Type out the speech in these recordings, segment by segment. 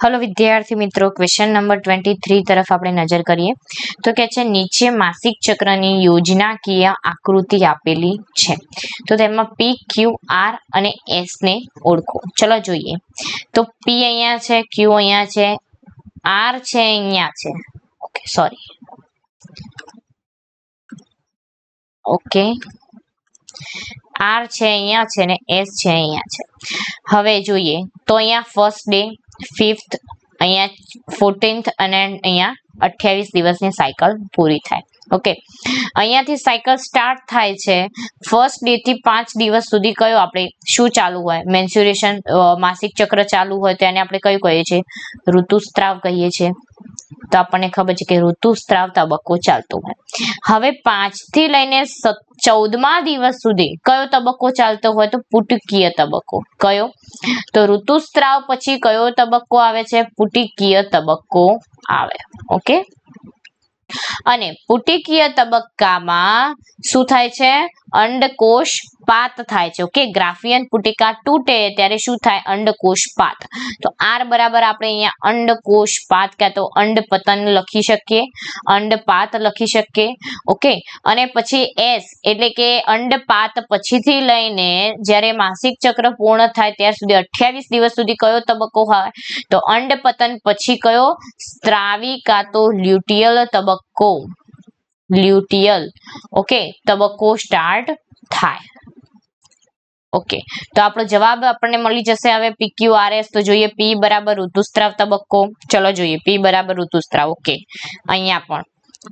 Hello વિદ્યાર્થી મિત્રો question number twenty three તરફ આપણે નજર કરીએ. તો કે છે, નીચે માસિક ચક્રની યોજનાકીય આકૃતિ આપેલી છે. તો તેમાં પી ક્યુ આર અને એસ ને ઓળખો. ચલો જોઈએ. તો પી અહીંયા છે ક્યુ અહીંયા છે આર છે, અહીંયા છે. ઓકે સોરી ઓકે આર છે, અહીંયા છે ને એસ છે, અહીંયા છે. હવે જોઈએ. તો અહીંયા ફર્સ્ટ ડે ફિફ્થ અહીંયા ફોર્ટીન્થ અને અહીંયા અઠ્યાવીસ દિવસની સાયકલ પૂરી થાય. ઓકે અહીંયાથી સાયકલ સ્ટાર્ટ થાય છે. ફર્સ્ટ ડે થી પાંચ દિવસ સુધી કયો આપણે, શું ચાલુ હોય? મેન્સ્યુરેશન માસિક ચક્ર ચાલુ હોય તેને આપણે કયું કહીએ છીએ? ઋતુસ્ત્રાવ કહીએ છીએ. તો આપણને ખબર છે કે ઋતુસ્ત્રાવ તબક્કો ચાલતો હોય. હવે પાંચથી લઈને ચૌદમા દિવસ સુધી કયો તબક્કો ચાલતો હોય તો પુટકીય તબક્કો. કયો? તો ઋતુસ્ત્રાવ પછી કયો તબક્કો આવે છે? પુટિકીય તબક્કો આવે. ઓકે? અને પુટિકીય તબક્કામાં શું થાય છે? અંડકોષ પાત થાય છે. ઓકે ગ્રાફિયન પુટિકા તૂટે ત્યારે શું થાય? અંડકોષ પાત. તો આર બરાબર આપણે અહીંયા અંડકોષ પાત ક્યાં તો અંડપતન લખી શકીએ. અંડપાત લખી શકીએ. ઓકે અને પછી એસ એટલે કે અંડપાત પછીથી લઈને જ્યારે માસિક ચક્ર પૂર્ણ થાય ત્યાર સુધી અઠ્યાવીસ દિવસ સુધી કયો તબક્કો હોય? તો અંડપતન પછી કયો? સ્ત્રાવી કા તો લ્યુટિયલ તબક્કો. લ્યુટિયલ. ઓકે તબક્કો સ્ટાર્ટ થાય. ઓકે તો આપણો જવાબ આપણને મળી જશે હવે પીક્યુઆરએસ તો જોઈએ પી બરાબર ઋતુસ્ત્રાવ તબક્કો. ચલો જોઈએ પી બરાબર ઋતુસ્ત્રાવ. ઓકે અહીંયા પણ.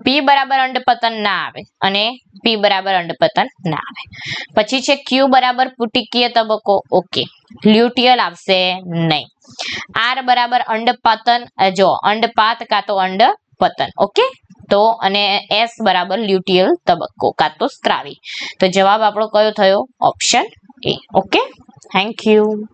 પી બરાબર અંડપતન ના આવે અને પી બરાબર અંડપતન ના આવે. પછી છે ક્યુ બરાબર પુટિકીય તબક્કો. ઓકે લ્યુટિયલ આવશે નહીં. આર બરાબર અંડપતન જો, અંડપાત કાં તો અંડપતન. ઓકે તો અને એસ બરાબર લ્યુટિયલ તબક્કો, કાં તો સ્ત્રાવી. તો જવાબ આપણો કયો થયો? Option Okay. Thank you.